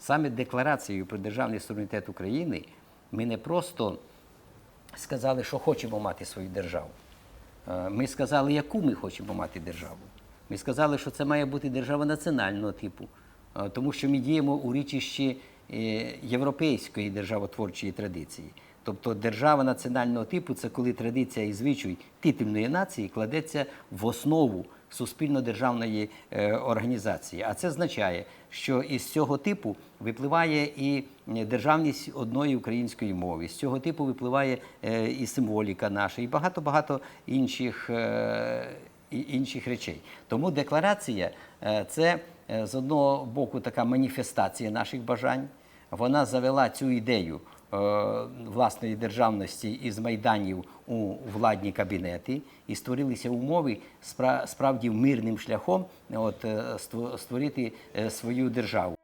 саме декларацією про державний суверенітет України ми не просто сказали, що хочемо мати свою державу. Е, Ми сказали, яку ми хочемо мати державу. Ми сказали, що це має бути держава національного типу, е, тому що ми діємо у річищі е, європейської державотворчої традиції. Тобто держава національного типу це коли традиція і звичай титульної нації кладеться в основу суспільно-державної е, організації. А це означає, що із цього типу випливає і е, державність одної української мови, з цього типу випливає е, і символіка наша, і багато-багато інших, е, інших речей. Тому декларація це з одного боку така маніфестація наших бажань. Вона завела цю ідею е, власної державності із майданів у владні кабінети і створилися умови спра- справді мирним шляхом от, е, створити е, свою державу.